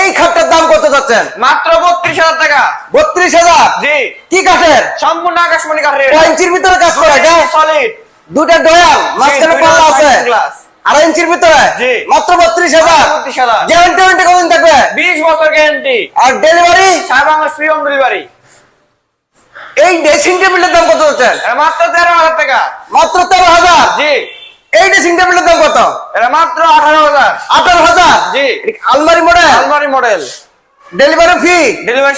এই খাটটার দাম কত যাচ্ছেন? মাত্র বত্রিশ হাজার টাকা। বত্রিশ হাজার? জি। কি কাঠের? সম্পূর্ণ আকাশমণি কাঠের। ইঞ্চির ভিতরে কাজ করে সলিড দুটা ডয়াল মাঝখানে পাল্লা আছে। আড়াই ইঞ্চির ভিতরে? মাত্র বত্রিশ হাজার? গ্যারান্টি ওয়ারেন্টি কতদিন থাকবে? বিশ বছর গ্যারান্টি আর ডেলিভারি সারা বাংলা ফ্রি হোম ডেলিভারি এই ড্রেসিং টেবিলের দাম কত যাচ্ছেন মাত্র তেরো হাজার টাকা। মাত্র তেরো হাজার? জি। এই ড্রেসিং টেবিলের দাম কত? এটা মাত্র আঠারো হাজার। আঠারো হাজার? জি। আলমারি মডেল আলমারি model delivery fee delivery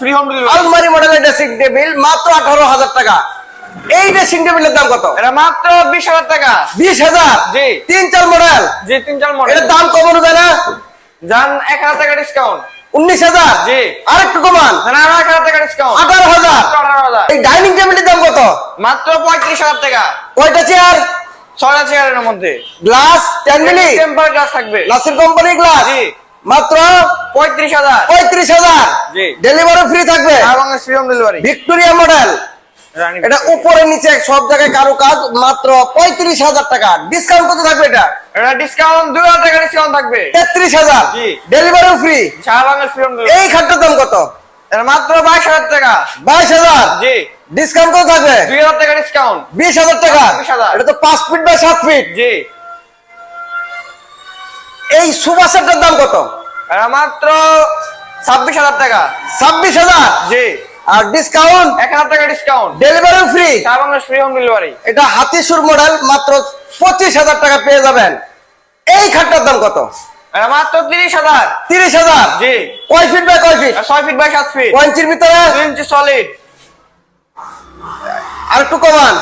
free home delivery আলমারি মডেলের ড্রেসিং টেবিল মাত্র আঠারো হাজার টাকা। এই ড্রেসিং টেবিলের দাম কত? এটা মাত্র বিশ হাজার টাকা। বিশ হাজার? জি। তিন চার মডেল জি তিন চার মডেল এটার দাম কমানো যায় না? যান এক হাজার টাকা ডিসকাউন্ট উনিশ হাজার? জি। আরেকটু কমান। এক হাজার টাকা ডিসকাউন্ট আঠারো হাজার? আঠারো হাজার। এই ডাইনিং টেবিলের দাম কত? মাত্র পঁয়ত্রিশ হাজার টাকা। কয়টা চেয়ার ছয়টা চেয়ারের মধ্যে। Glass ten milli temper glass থাকবে। নাসির কোম্পানি গ্লাস জি। মাত্র পঁয়ত্রিশ হাজার। পঁয়ত্রিশ হাজার। ডেলিভারি ফ্রি থাকবে? ডেলিভারি ভিক্টোরিয়া মডেল এটা উপরে নিচে সব জায়গায় কারও কাজ মাত্র পঁয়ত্রিশ হাজার টাকা। ডিসকাউন্ট কত থাকবে এটা? এটা ডিসকাউন্ট দুই হাজার টাকা ডিসকাউন্ট থাকবে। তেত্রিশ হাজার। জি। ডেলিভারি ফ্রি সারা এই খাটটার দাম কত? মাত্র বাইশ হাজার টাকা। বাইশ হাজার। জি। ডিসকাউন্ট কত থাকবে? দুই হাজার টাকা ডিসকাউন্ট বিশ হাজার টাকা? এটা তো পাঁচ ফিট বাই সাত ফিট জি। এই সুপার সেটটার দাম কত? এটা মাত্র ছাব্বিশ হাজার টাকা। ছাব্বিশ হাজার? জি। আর ডিসকাউন্ট এক হাজার টাকা ডিসকাউন্ট ডেলিভারি ফ্রি সারা বাংলা ফ্রি হোম ডেলিভারি এটা হাতিসুর মডেল মাত্র পঁচিশ হাজার টাকা পেয়ে যাবেন। এই খাটটার দাম কত? মাত্র তিরিশ হাজার। তিরিশ হাজার? জি। কয় ফিট বাই কয় ফিট ছয় ফিট বাই সাত ফিট কয় ভিতরে? ইঞ্চি সলিড আর একটু কমান।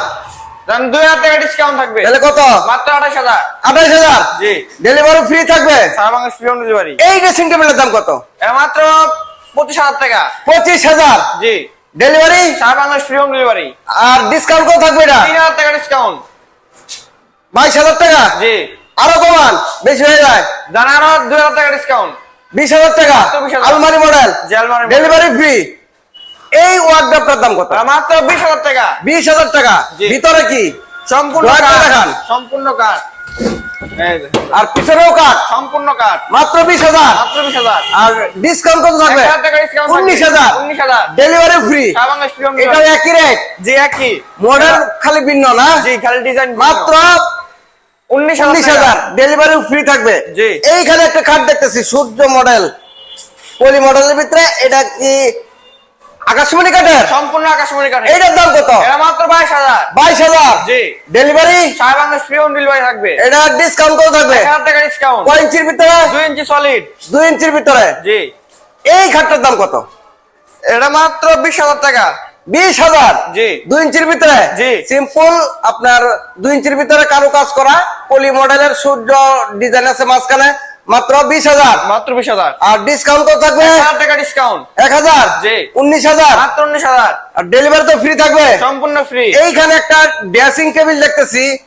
দুই হাজার টাকা ডিসকাউন্ট থাকবে। তাহলে কত? মাত্র আঠাশ হাজার। আঠাশ হাজার? জি। ডেলিভারি ফ্রি থাকবে? সারা বাংলা ফ্রি হোম ডেলিভারি এই ড্রেসিং টেবিলের দাম কত? মাত্র পঁচিশ হাজার টাকা। পঁচিশ হাজার? জি। ডেলিভারি সারা বাংলা ফ্রি হোম ডেলিভারি আর ডিসকাউন্ট কত থাকবে এটা? তিন হাজার টাকা ডিসকাউন্ট বাইশ হাজার টাকা? জি। আরও কমান বেশি হয়ে যায়। জানা আরও দুই হাজার টাকা ডিসকাউন্ট বিশ হাজার টাকা? মাত্র 20,000 আলমারি মডেল ডেলিভারি ফ্রি এই ওয়ার্ডটার দাম কত? মাত্র বিশ হাজার টাকা। বিশ হাজার টাকা। ভিতরে কি? সম্পূর্ণ দেখান। সম্পূর্ণ কাঠ। আর পিছনেও কাঠ? সম্পূর্ণ কাঠ। মাত্র বিশ হাজার। মাত্র বিশ হাজার। আর ডিসকাউন্ট কত থাকবে? উনিশ হাজার। উনিশ হাজার। ডেলিভারি ফ্রি এটা একই রেট যে একই। মডেল খালি ভিন্ন না? জি খালি ডিজাইন মাত্র উনিশ উনিশ হাজার হাজার। ডেলিভারি ফ্রি থাকবে। জি। এইখানে একটা কাঠ দেখতেছি সূর্য মডেল পলি মডেলের ভিতরে। এটা কি আকাশমণি কাঠের? সম্পূর্ণ আকাশমণি কাঠ এইটার দাম কত? এটা মাত্র বাইশ হাজার। বাইশ হাজার? জি। ডেলিভারি সারা ফ্রি হোম ডেলিভারি থাকবে। এটা ডিসকাউন্ট কত থাকবে? টাকা ডিসকাউন্ট ইঞ্চির ভিতরে? দুই ইঞ্চি সলিড দুই ইঞ্চির ভিতরে? জি। এই খাটটার দাম কত? এটা মাত্র বিশ হাজার টাকা। বিশ হাজার? জি। দুই ইঞ্চির ভিতরে? জি। সিম্পল আপনার দুই ইঞ্চির ভিতরে কারও কাজ করা পলি মডেলের সূর্য ডিজাইন আছে মাঝখানে। মাত্র বিশ হাজার। মাত্র বিশ হাজার। আর ডিসকাউন্ট কত থাকবে? হাজার টাকা ডিসকাউন্ট এক হাজার? জি। উনিশ হাজার? মাত্র উনিশ হাজার। আর ডেলিভারি তো ফ্রি থাকবে? সম্পূর্ণ ফ্রি এইখানে একটা ড্রেসিং টেবিল দেখতেছি।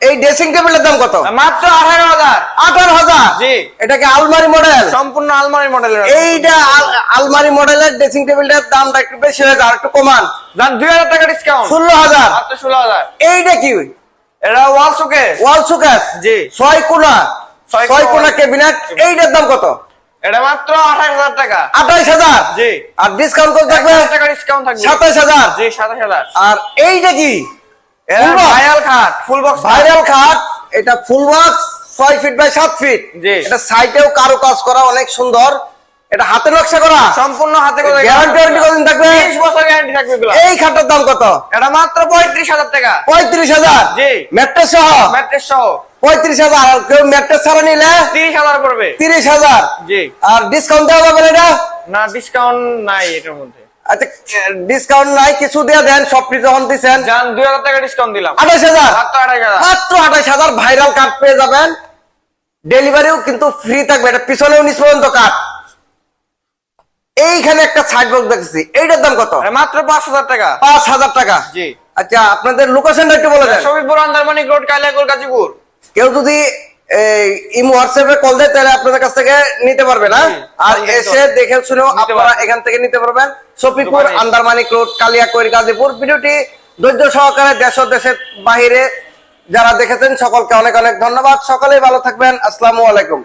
এই ড্রেসিং টেবিলের দাম কত? মাত্র আঠারো হাজার। আঠারো হাজার? জি। এটাকে আলমারি মডেল সম্পূর্ণ আলমারি মডেল এইটা আল- আলমারি মডেলের ড্রেসিং টেবিলটার দামটা একটু বেশি হয়ে যায় একটু কমান। যান দুই হাজার টাকা ডিসকাউন্ট ষোলো হাজার। মাত্র ষোলো হাজার। এইটা কি? এটা ওয়াল শোকেস ওয়াল সুকাস জি। ছয় কোনা। ছয় ছয় কোনা কোনা ক্যাবিনেট এইটার দাম কত? এটা মাত্র আঠাশ হাজার টাকা। আঠাইশ হাজার? জি। আর ডিসকাউন্ট কত থাকবে? টাকা ডিসকাউন্ট থাকবে। সাতাইশ হাজার? জি সাতাশ হাজার। আর এইটা কি? এটা ভাইরাল খাট ফুল বক্স ভাইরাল খাট এটা ফুল বক্স ছয় ফিট বাই সাত ফিট জি। এটা সাইটেও কারও কাজ করা অনেক সুন্দর। এটা হাতে নকশা করা? সম্পূর্ণ হাতে করে গ্যারান্টি ওয়ারেন্টি কতদিন থাকবে? বছর গ্যারান্টি থাকবে এগুলো। এই খাটের দাম কত? এটা মাত্র পঁয়ত্রিশ হাজার টাকা। পঁয়ত্রিশ হাজার? জি। ম্যাট্রেস সহ? ম্যাট্রেস সহ। পঁয়ত্রিশ হাজার। আর কেউ ম্যাট্রেস ছাড়া নিলে? তিরিশ হাজার পড়বে। তিরিশ হাজার? জি। আর ডিসকাউন্ট দেওয়া যাবে এটা? না ডিসকাউন্ট নাই এটার মধ্যে। আচ্ছা ডিসকাউন্ট নাই কিছু দিয়ে দেন সব কিছু যখন দিচ্ছেন যান দুই হাজার টাকা ডিসকাউন্ট দিলাম। আঠাশ হাজার? মাত্র হাজার। মাত্র আঠাশ হাজার ভাইরাল কার্ড পেয়ে যাবেন। ডেলিভারিও কিন্তু ফ্রি থাকবে। এটা পিছনেও নিচ পর্যন্ত কার্ড এইখানে একটা সাইড বক্স দেখছি এইটার দাম কত? মাত্র পাঁচ হাজার টাকা। পাঁচ হাজার টাকা? জি। আচ্ছা আপনাদের লোকেশনটা একটু বলে দেন। আন্দারমানিক রোড কালিয়াকুর গাজীপুর। কেউ যদি ইমো হোয়াটসঅ্যাপে কল দেয় তাহলে আপনাদের কাছ থেকে নিতে পারবে না? আর এসে দেখে নিতে আপনারা এখান থেকে নিতে পারবেন। দোকানে। আন্দারমানিক রোড কালিয়াকৈর গাজীপুর। ভিডিওটি ধৈর্য সহকারে দেশ দেশের বাহিরে যারা দেখেছেন সকলকে অনেক অনেক ধন্যবাদ। সকলেই ভালো থাকবেন। আসসালামু আলাইকুম।